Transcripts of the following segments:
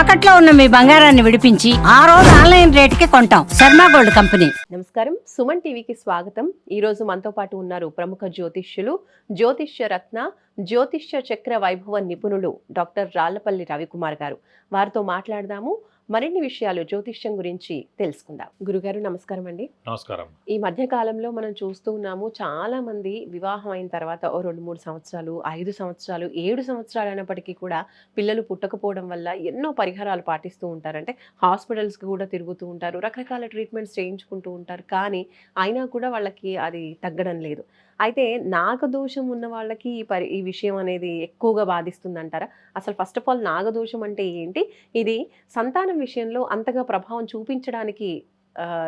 తాకట్లో ఉన్న మీ బంగారాన్ని విడిపించి ఆ రోజు ఆన్లైన్ రేటుకి కొంటాం. Sharma gold company. నమస్కారం. సుమన్ టీవీకి స్వాగతం. ఈ రోజు మనతో పాటు ఉన్నారు ప్రముఖ జ్యోతిష్యులు జ్యోతిష్య రత్న జ్యోతిష్య చక్ర వైభవ నిపుణులు డాక్టర్ రాళ్ళపల్లి రవికుమార్ గారు. వారితో మాట్లాడదాము. మరిన్ని విషయాలు జ్యోతిష్యం గురించి తెలుసుకుందాం. గురుగారు నమస్కారం అండి. నమస్కారం. ఈ మధ్య కాలంలో మనం చూస్తూ ఉన్నాము చాలా మంది వివాహం అయిన తర్వాత ఓ రెండు మూడు సంవత్సరాలు ఐదు సంవత్సరాలు ఏడు సంవత్సరాలు అయినప్పటికీ కూడా పిల్లలు పుట్టకపోవడం వల్ల ఎన్నో పరిహారాలు పాటిస్తూ ఉంటారు. అంటే హాస్పిటల్స్కి కూడా తిరుగుతూ ఉంటారు రకరకాల ట్రీట్మెంట్స్ చేయించుకుంటూ ఉంటారు. కానీ అయినా కూడా వాళ్ళకి అది తగ్గడం లేదు. అయితే నాగదోషం ఉన్న వాళ్ళకి ఈ పరి ఈ విషయం అనేది ఎక్కువగా బాధిస్తుందంటారా? అసలు ఫస్ట్ ఆఫ్ ఆల్ నాగదోషం అంటే ఏంటి? ఇది సంతానం విషయంలో అంతగా ప్రభావం చూపించడానికి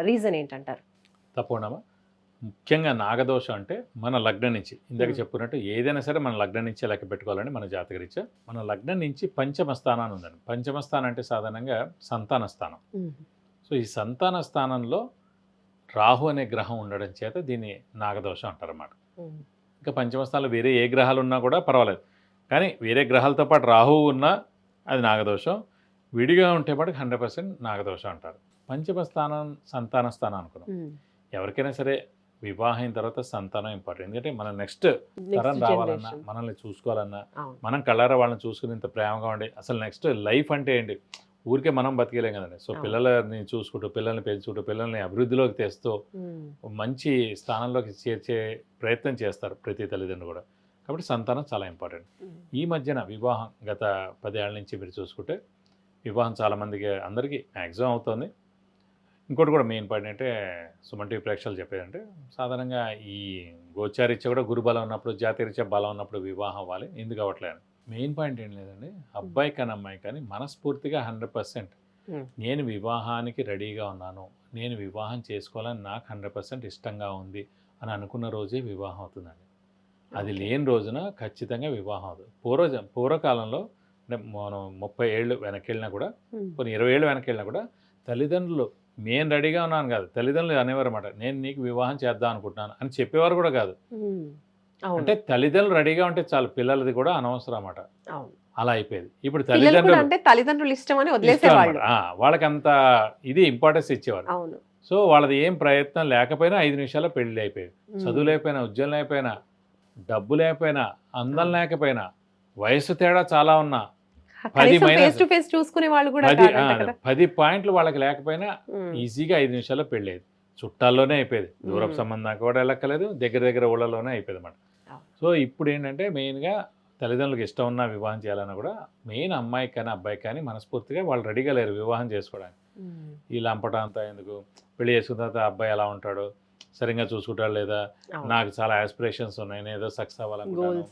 రీజన్ ఏంటంటారు? తప్పకుండా ముఖ్యంగా నాగదోషం అంటే మన లగ్నం నుంచి. ఇందాక. చెప్పుకున్నట్టు ఏదైనా సరే మన లగ్నం నుంచి లెక్క పెట్టుకోవాలని మన జాతకరీత్యా. మన లగ్నం నుంచి పంచమ స్థానాన్ని ఉందండి. పంచమ స్థానం అంటే సాధారణంగా సంతాన స్థానం. సో ఈ సంతాన స్థానంలో రాహు అనే గ్రహం ఉండడం చేత దీన్ని నాగదోషం అంటారన్నమాట. ఇంకా పంచమ స్థానంలో వేరే ఏ గ్రహాలు ఉన్నా కూడా పర్వాలేదు. కానీ వేరే గ్రహాలతో పాటు రాహువు ఉన్నా అది నాగదోషం. విడిగా ఉంటే పాటు హండ్రెడ్ పర్సెంట్ నాగదోషం అంటారు. పంచమ స్థానం సంతాన స్థానం అనుకున్నాం. ఎవరికైనా సరే వివాహం తర్వాత సంతానం ఇంపార్టెంట్. ఎందుకంటే మన నెక్స్ట్ తరం రావాలన్నా మనల్ని చూసుకోవాలన్నా మనం కళ్ళారా వాళ్ళని చూసుకుని ఇంత ప్రేమగా ఉండి అసలు నెక్స్ట్ లైఫ్ అంటే ఏంటి? ఊరికే మనం బతికేలేం కదండి. సో. పిల్లలని చూసుకుంటూ పిల్లల్ని పెంచుకుంటూ పిల్లల్ని అభివృద్ధిలోకి తెస్తూ మంచి స్థానంలోకి చేర్చే ప్రయత్నం చేస్తారు ప్రతి తల్లిదండ్రులు కూడా. కాబట్టి సంతానం చాలా ఇంపార్టెంట్. ఈ మధ్యన వివాహం గత పదేళ్ళ నుంచి మీరు చూసుకుంటే వివాహం చాలామందికి అందరికీ మ్యాక్సిమం అవుతుంది. ఇంకోటి కూడా మెయిన్ పాయింట్ అంటే సుమన్ టీవీ ప్రేక్షకులు చెప్పేదంటే సాధారణంగా ఈ గోచారీత్య కూడా గురుబలం ఉన్నప్పుడు జాతీయరీత్యా బలం ఉన్నప్పుడు వివాహం అవ్వాలి. ఎందుకు అవ్వట్లేదు మెయిన్ పాయింట్ ఏం లేదండి. అబ్బాయి కానీ అమ్మాయి కానీ మనస్ఫూర్తిగా హండ్రెడ్ పర్సెంట్. నేను వివాహానికి రెడీగా ఉన్నాను. నేను వివాహం చేసుకోవాలని నాకు హండ్రెడ్ పర్సెంట్ ఇష్టంగా ఉంది అని అనుకున్న రోజే వివాహం అవుతుందండి. అది లేని రోజున ఖచ్చితంగా వివాహం అవుతుంది పూర్వ పూర్వకాలంలో అంటే మనం ముప్పై ఏళ్ళు వెనక్కి వెళ్ళినా కూడా కొన్ని ఇరవై ఏళ్ళు వెనక్కి వెళ్ళినా కూడా తల్లిదండ్రులు నేను రెడీగా ఉన్నాను కాదు తల్లిదండ్రులు అనేవారు అన్నమాట. నేను నీకు వివాహం చేద్దాం అనుకుంటున్నాను అని చెప్పేవారు కూడా కాదు. అంటే తల్లిదండ్రులు రెడీగా ఉంటే చాలు పిల్లలది కూడా అనవసరం అన్నమాట అలా అయిపోయేది. ఇప్పుడు తల్లిదండ్రులు అంటే తల్లిదండ్రులు ఇష్టం అని వదిలేసేవాళ్ళు వాళ్ళకి అంత ఇది ఇంపార్టెన్స్ ఇచ్చేవారు అవును. సో వాళ్ళది ఏం ప్రయత్నం లేకపోయినా ఐదు నిమిషాల్లో పెళ్ళి అయిపోయేది. చదువు లేకపోయినా ఉద్యోగం లేకపోయినా డబ్బు లేకపోయినా అందం లేకపోయినా వయసు తేడా చాలా ఉన్నా పది చూసుకునే వాళ్ళు కూడా పది పాయింట్లు వాళ్ళకి లేకపోయినా. ఈజీగా ఐదు నిమిషాల్లో పెళ్ళేది చుట్టాల్లోనే అయిపోయేది. దూరపు. సంబంధం కూడా వెళ్ళక్కలేదు దగ్గర దగ్గర ఊళ్ళలోనే అయిపోయేది అన్నమాట. సో ఇప్పుడు ఏంటంటే మెయిన్గా తల్లిదండ్రులకు ఇష్టం ఉన్న వివాహం చేయాలన్నా కూడా మెయిన్ అమ్మాయికి కానీ అబ్బాయికి కానీ మనస్ఫూర్తిగా వాళ్ళు రెడీగా లేరు వివాహం చేసుకోవడానికి. ఈ లంపటం అంతా ఎందుకు? పెళ్ళి చేసుకున్న తర్వాత అబ్బాయి ఎలా ఉంటాడు? సరిగ్గా చూసుకుంటాడు లేదా. నాకు చాలా ఆస్పిరేషన్స్ ఉన్నాయి నేను ఏదో సక్సెస్ అవ్వాలనుకుంటాను.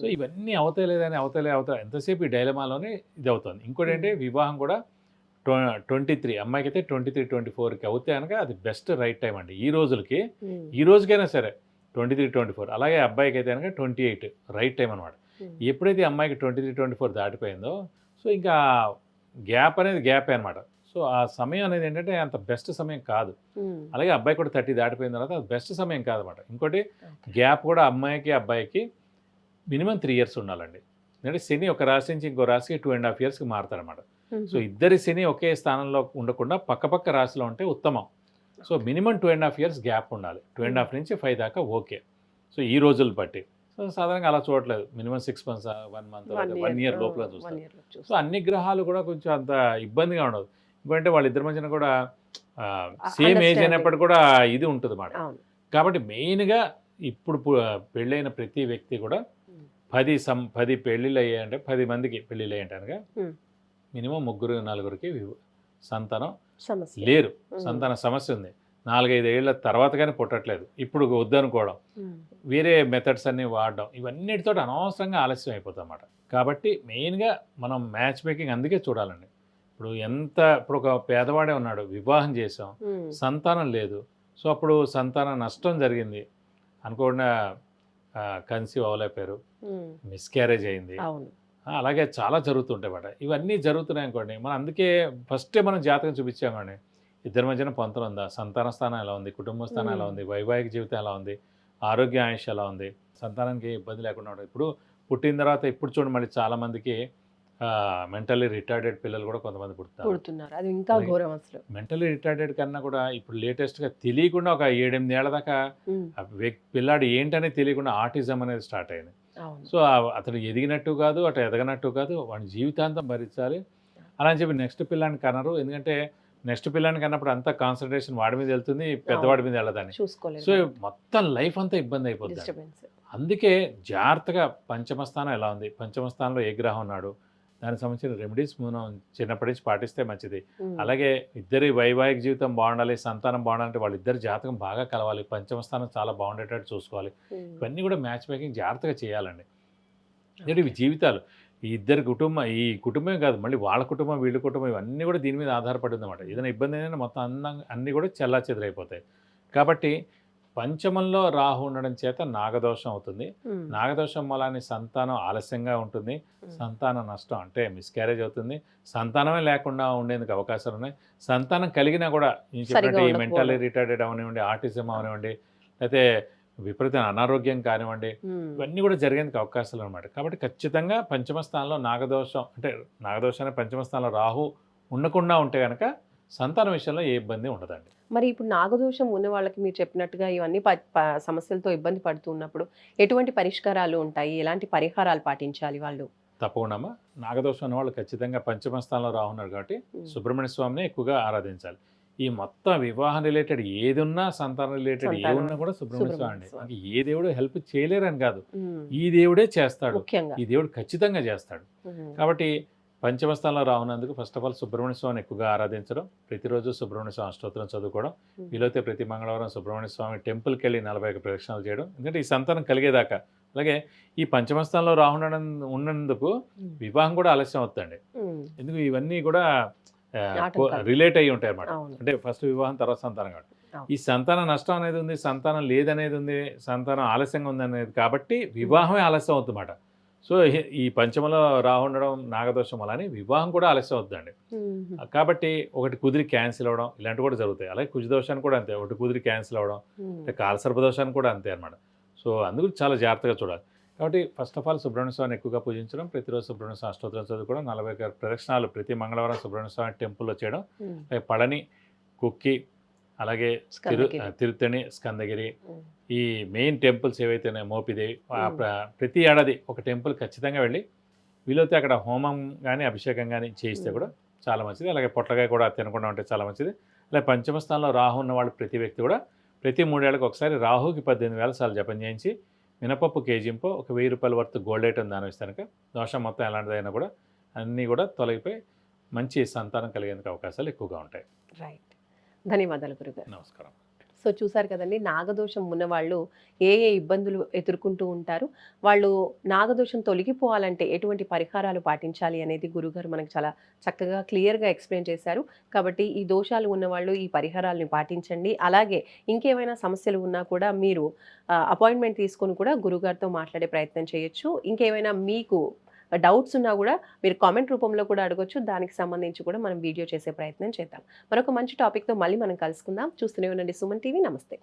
సో ఇవన్నీ అవుతాయిలేదని అవుతాయిలే అవుతా ఎంతసేపు ఈ డైలమాలోనే ఇది అవుతుంది. ఇంకోటి ఏంటి వివాహం కూడా ట్వంటీ త్రీ అమ్మాయికి అయితే ట్వంటీ త్రీ ట్వంటీ ఫోర్కి అవుతే కనుక అది బెస్ట్ రైట్ టైం అండి. ఈ రోజులకి. ఈ రోజుకైనా సరే ట్వంటీ త్రీ ట్వంటీ ఫోర్ అలాగే అబ్బాయికి అయితే కనుక ట్వంటీ ఎయిట్ రైట్ టైం అనమాట. ఎప్పుడైతే అమ్మాయికి ట్వంటీ త్రీ ట్వంటీ ఫోర్ దాటిపోయిందో సో ఇంకా గ్యాప్ అనేది గ్యాపే అనమాట సో ఆ సమయం అనేది ఏంటంటే అంత బెస్ట్ సమయం కాదు ఉమ్. అలాగే అబ్బాయి కూడా థర్టీ దాటిపోయిన తర్వాత అది బెస్ట్ సమయం కాదన్నమాట ఇంకోటి. గ్యాప్ కూడా అమ్మాయికి అబ్బాయికి మినిమం త్రీ ఇయర్స్ ఉండాలండి ఎందుకంటే శని ఒక రాశి నుంచి ఇంకో రాశికి టూ అండ్ హాఫ్ ఇయర్స్కి మారుతారన్నమాట ఉమ్. సో ఇద్దరి శని ఒకే స్థానంలో ఉండకుండా పక్కపక్క రాశిలో ఉంటే ఉత్తమం so minimum two and half years gap ఉండాలి. టూ అండ్ హాఫ్ నుంచి ఫైవ్ దాకా ఓకే. సో ఈ రోజులు బట్టి. సో సాధారణంగా అలా చూడట్లేదు. Minimum six months one month one year లోపల చూస్తారు సో. అన్ని గ్రహాలు కూడా కొంచెం అంత ఇబ్బందిగా ఉండదు. ఎందుకంటే వాళ్ళిద్దరి మధ్యన కూడా సేమ్ ఏజ్. అయినప్పటికీ కూడా ఇది ఉంటుంది అన్నమాట. కాబట్టి మెయిన్గా ఇప్పుడు పెళ్ళైన ప్రతి వ్యక్తి కూడా. పది సం పది పెళ్ళిళ్ళు అయ్యాయంటే పది మందికి పెళ్ళిళ్ళు అయ్యాయంటే కనుక Hmm. మినిమం ముగ్గురు నలుగురికి సంతానం లేరు. సంతాన సమస్య ఉంది. నాలుగైదు ఏళ్ళ తర్వాత కానీ పుట్టట్లేదు. ఇప్పుడు వద్దనుకోవడం. వేరే మెథడ్స్ అన్ని వాడడం. ఇవన్నిటితో అనవసరంగా ఆలస్యం అయిపోతుంది అన్నమాట కాబట్టి మెయిన్గా మనం మ్యాచ్ మేకింగ్ అందుకే చూడాలండి. ఇప్పుడు ఎంత ఇప్పుడు ఒక పేదవాడే ఉన్నాడు. వివాహం చేసాం. సంతానం లేదు. సో అప్పుడు సంతాన నష్టం జరిగింది. అనుకోకుండా కన్సీవ్ అవ్వలేపారు ఉమ్. మిస్క్యారేజ్ అయింది. అలాగే చాలా జరుగుతుంటాయి అన్నమాట ఇవన్నీ జరుగుతున్నాయి అనుకోండి. మనం అందుకే ఫస్టే మనం జాతకం చూపించామండి ఇద్దరి మధ్యన పొంతన ఉందా? సంతాన స్థానం ఎలా ఉంది? కుటుంబ స్థానం ఎలా. ఉంది? వైవాహిక జీవితం ఎలా ఉంది? ఆరోగ్య ఆయుష్ ఎలా ఉంది? సంతానానికి ఇబ్బంది లేకుండా ఉండదు ఇప్పుడు పుట్టిన తర్వాత ఇప్పుడు చూడండి మళ్ళీ చాలామందికి మెంటల్లీ రిటార్డెడ్ పిల్లలు కూడా కొంతమంది పుడుతున్నారు. అది ఇంకా. ఘోరం అసలు. మెంటల్లీ రిటార్డెడ్ కన్నా కూడా ఇప్పుడు లేటెస్ట్గా తెలియకుండా ఒక ఏడెనిమిది ఏళ్ళ దాకా పిల్లాడు ఏంటనే తెలియకుండా ఆటిజం అనేది స్టార్ట్ అయింది. సో అతను ఎదిగినట్టు కాదు అటు ఎదగనట్టు కాదు వాడి జీవితాంతం భరించాలి. అలా అని చెప్పి నెక్స్ట్ పిల్లాన్ని కనరు. ఎందుకంటే నెక్స్ట్ పిల్లాన్ని కన్నప్పుడు అంతా కాన్సన్ట్రేషన్ వాడి మీద వెళ్తుంది పెద్దవాడి మీద వెళ్ళదని. సో మొత్తం లైఫ్ అంతా ఇబ్బంది అయిపోతుంది అందుకే జాగ్రత్తగా పంచమ స్థానం ఎలా ఉంది? పంచమ స్థానంలో ఏ గ్రహం ఉన్నాడు? దానికి సంబంధించిన రెమెడీస్ మనం చిన్నప్పటి నుంచి పాటిస్తే మంచిది. అలాగే ఇద్దరి వైవాహిక జీవితం బాగుండాలి సంతానం బాగుండాలంటే వాళ్ళిద్దరి జాతకం బాగా కలవాలి పంచమ స్థానం చాలా బాగుండేటట్టు చూసుకోవాలి. ఇవన్నీ కూడా మ్యాచ్ మేకింగ్ జాగ్రత్తగా చేయాలండి. ఎందుకంటే ఇవి జీవితాలు. ఈ ఇద్దరి కుటుంబం ఈ కుటుంబమే కాదు మళ్ళీ వాళ్ళ కుటుంబం వీళ్ళ కుటుంబం ఇవన్నీ కూడా దీని మీద ఆధారపడి ఉందన్నమాట. ఏదైనా ఇబ్బంది అయినా మొత్తం అన్న అన్నీ కూడా చెల్లా చెదరైపోతాయి కాబట్టి పంచమంలో రాహు ఉండడం చేత నాగదోషం అవుతుంది. నాగదోషం మూలాన్ని సంతానం ఆలస్యంగా ఉంటుంది. సంతాన నష్టం అంటే మిస్క్యారేజ్ అవుతుంది. సంతానమే లేకుండా ఉండేందుకు అవకాశాలు ఉన్నాయి. సంతానం కలిగినా కూడా ఈ చెప్పినట్టు ఈ. మెంటల్లీ రిటార్డెడ్ అవనివ్వండి ఆటిజం అవనివ్వండి లేకపోతే విపరీత అనారోగ్యం కానివ్వండి ఇవన్నీ కూడా జరిగేందుకు అవకాశాలు అనమాట కాబట్టి ఖచ్చితంగా పంచమ స్థానంలో నాగదోషం అంటే నాగదోషాన్ని పంచమ స్థానంలో రాహు ఉండకుండా ఉంటే కనుక సంతాన విషయంలో ఏ ఇబ్బంది ఉండదండి. మరి ఇప్పుడు నాగదోషం ఉన్న వాళ్ళకి మీరు చెప్పినట్టుగా ఇవన్నీ సమస్యలతో ఇబ్బంది పడుతున్నప్పుడు ఎటువంటి పరిష్కారాలు ఉంటాయి? ఎలాంటి పరిహారాలు పాటించాలి వాళ్ళు? తప్పకుండా నాగదోషం ఉన్న వాళ్ళు ఖచ్చితంగా పంచమ స్థానంలో రాహున్నారు కాబట్టి సుబ్రహ్మణ్య స్వామిని ఎక్కువగా ఆరాధించాలి. ఈ మొత్తం వివాహం రిలేటెడ్ ఏది ఉన్నా సంతానం రిలేటెడ్ ఏ. ఉన్నా కూడా సుబ్రహ్మణ్య స్వామి. అండి ఏ దేవుడు హెల్ప్ చేయలేరని కాదు. ఈ దేవుడే చేస్తాడు. ఈ దేవుడు ఖచ్చితంగా చేస్తాడు. కాబట్టి పంచమ స్థానంలో రావునందుకు ఫస్ట్ ఆఫ్ ఆల్ సుబ్రహ్మణ్య స్వామిని ఎక్కువగా ఆరాధించడం ప్రతిరోజు సుబ్రహ్మణ్య స్వామి అష్టోత్తరం చదువుకోవడం ఉమ్, వీలైతే ప్రతి మంగళవారం సుబ్రహ్మణ్య స్వామి టెంపుల్కి వెళ్ళి నలభై ఒక ప్రదక్షిణాలు చేయడం. ఎందుకంటే ఈ సంతానం కలిగేదాకా. అలాగే ఈ పంచమ స్థానంలో రాహు ఉండడం ఉన్నందుకు ఉమ్, వివాహం కూడా ఆలస్యం అవుతుందండి. ఉమ్, ఎందుకు ఇవన్నీ కూడా. రిలేట్ అయ్యి ఉంటాయి అన్నమాట. అంటే ఫస్ట్ వివాహం తర్వాత సంతానం కాబట్టి. ఈ సంతాన నష్టం అనేది ఉంది సంతానం లేదనేది ఉంది సంతానం ఆలస్యంగా ఉంది అనేది కాబట్టి వివాహమే ఆలస్యం అవుతుందన్నమాట. సో ఈ- పంచమలో రాహు ఉండడం నాగదోషం వల్ల వివాహం కూడా ఆలస్యం అవుతుందండి. కాబట్టి ఒకటి కుదిరి క్యాన్సిల్ అవ్వడం ఇలాంటివి కూడా జరుగుతాయి. అలాగే కుజదోషాన్ని కూడా అంతే ఒకటి కుదిరి క్యాన్సిల్ అవ్వడం కాలసర్పదోషాన్ని కూడా అంతే అనమాట సో అందుకు చాలా జాగ్రత్తగా చూడాలి. కాబట్టి ఫస్ట్ ఆఫ్ ఆల్ సుబ్రహ్మణ్య స్వామిని ఎక్కువగా పూజించడం ప్రతిరోజు సుబ్రహ్మణ్య స్వామి అష్టోత్తరం చదువుకోవడం నలభై ప్రదక్షిణాలు ప్రతి మంగళవారం సుబ్రహ్మణ్య స్వామి టెంపుల్లో చేయడం పళని కుక్కి అలాగే తిరు స్కందగిరి. తిరుత్తణి స్కందగిరి ఈ మెయిన్ టెంపుల్స్ ఏవైతే మోపిదేవి ప్రతి ఏడాది ఒక టెంపుల్ ఖచ్చితంగా వెళ్ళి వీలైతే అక్కడ హోమం కానీ అభిషేకం కానీ చేయిస్తే. కూడా చాలా మంచిది. అలాగే పొట్లకాయ కూడా తినకుండా ఉంటే చాలా మంచిది. అలాగే పంచమ స్థానంలో రాహు ఉన్న వాళ్ళు ప్రతి వ్యక్తి కూడా ప్రతి మూడేళ్ళకి ఒకసారి రాహుకి పద్దెనిమిది వేల సార్లు జపం చేయించి మినపప్పు కేజీంపో ఒక వెయ్యి రూపాయల వర్త్ గోల్డ్ ఐటమ్ దానం ఇస్తే కనుక దోషం మొత్తం ఎలాంటిదైనా కూడా అన్నీ కూడా తొలగిపోయి మంచి సంతానం కలిగేందుకు అవకాశాలు ఎక్కువగా ఉంటాయి. రైట్ ధన్యవాదాలు గురుగారు. నమస్కారం. సో చూసారు కదండి నాగదోషం ఉన్నవాళ్ళు ఏ ఏ ఇబ్బందులు ఎదుర్కొంటూ ఉంటారు వాళ్ళు నాగదోషం తొలగిపోవాలంటే ఎటువంటి పరిహారాలు పాటించాలి అనేది గురుగారు మనకు చాలా చక్కగా క్లియర్గా ఎక్స్ప్లెయిన్ చేశారు. కాబట్టి ఈ దోషాలు ఉన్నవాళ్ళు ఈ పరిహారాలను పాటించండి. అలాగే ఇంకేమైనా సమస్యలు ఉన్నా కూడా మీరు అపాయింట్మెంట్ తీసుకొని కూడా గురుగారితో మాట్లాడే ప్రయత్నం చేయొచ్చు. ఇంకేమైనా మీకు డౌట్స్ ఉన్నా కూడా మీరు కామెంట్ రూపంలో కూడా అడగొచ్చు. దానికి సంబంధించి కూడా మనం వీడియో చేసే ప్రయత్నం చేద్దాం. మరొక మంచి టాపిక్తో మళ్ళీ మనం కలుసుకుందాం. చూస్తూనే ఉండండి సుమన్ టీవీ. నమస్తే.